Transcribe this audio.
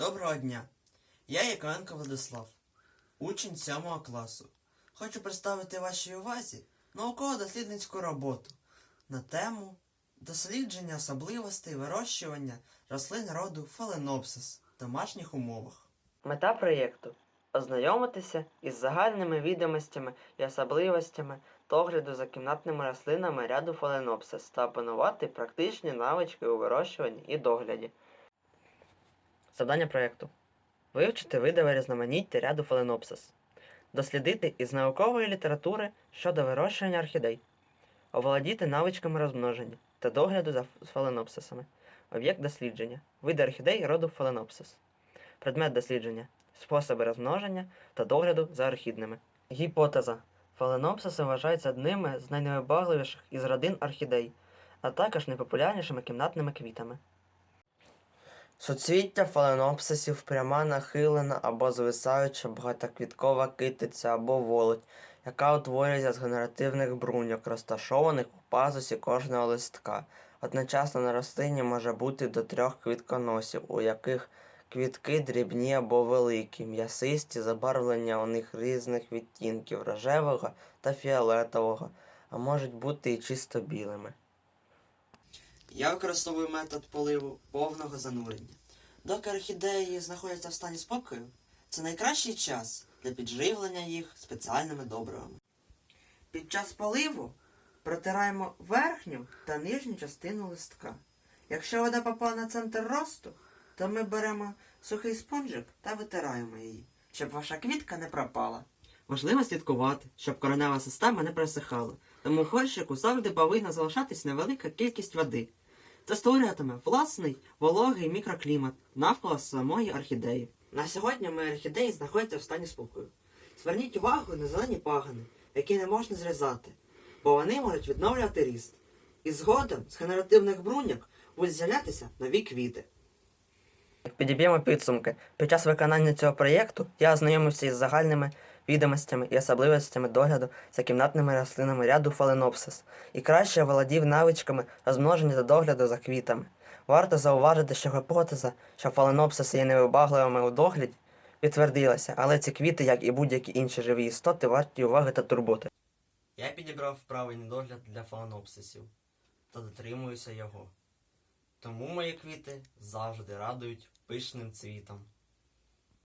Доброго дня! Я Яковенко Владислав, учень 7 класу. Хочу представити вашій увазі науково-дослідницьку роботу на тему дослідження особливостей вирощування рослин роду Phalaenopsis в домашніх умовах. Мета проєкту ознайомитися із загальними відомостями і особливостями догляду за кімнатними рослинами ряду Phalaenopsis та опанувати практичні навички у вирощуванні і догляді. Завдання проєкту вивчити видове різноманіття ряду Phalaenopsis, дослідити із наукової літератури щодо вирощування орхідей, оволодіти навичками розмноження та догляду за фаленопсисами, об'єкт дослідження, види орхідей роду Phalaenopsis, предмет дослідження, способи розмноження та догляду за орхідними. Гіпотеза. Фаленопсиси вважаються одними з найневибагливіших із родин орхідей, а також найпопулярнішими кімнатними квітами. Суцвіття фаленопсисів пряма нахилена або звисаюча багатоквіткова китиця або волоть, яка утворюється з генеративних бруньок, розташованих у пазусі кожного листка. Одночасно на рослині може бути до трьох квітконосів, у яких квітки дрібні або великі, м'ясисті, забарвлення у них різних відтінків рожевого та фіолетового, а можуть бути і чисто білими. Я використовую метод поливу повного занурення. Доки орхідеї знаходяться в стані спокою, це найкращий час для підживлення їх спеціальними добривами. Під час поливу протираємо верхню та нижню частину листка. Якщо вода попала на центр росту, то ми беремо сухий спонжик та витираємо її, щоб ваша квітка не пропала. Важливо слідкувати, щоб коренева система не просихала, тому в горщику завжди повинна залишатись невелика кількість води. Це створюватиме власний вологий мікроклімат навколо самої орхідеї. На сьогодні мої орхідеї знаходяться в стані спокою. Зверніть увагу на зелені пагани, які не можна зрізати, бо вони можуть відновлювати ріст. І згодом з генеративних бруньок будуть з'являтися нові квіти. Підіб'ємо підсумки. Під час виконання цього проєкту я ознайомився із загальними відомостями і особливостями догляду за кімнатними рослинами ряду Phalaenopsis і краще володів навичками розмноження та догляду за квітами. Варто зауважити, що гіпотеза, що Phalaenopsis є невибагливими у догляді, підтвердилася, але ці квіти, як і будь-які інші живі істоти, варті уваги та турботи. Я підібрав правильний догляд для фаланопсисів та дотримуюся його. Тому мої квіти завжди радують пишним цвітом.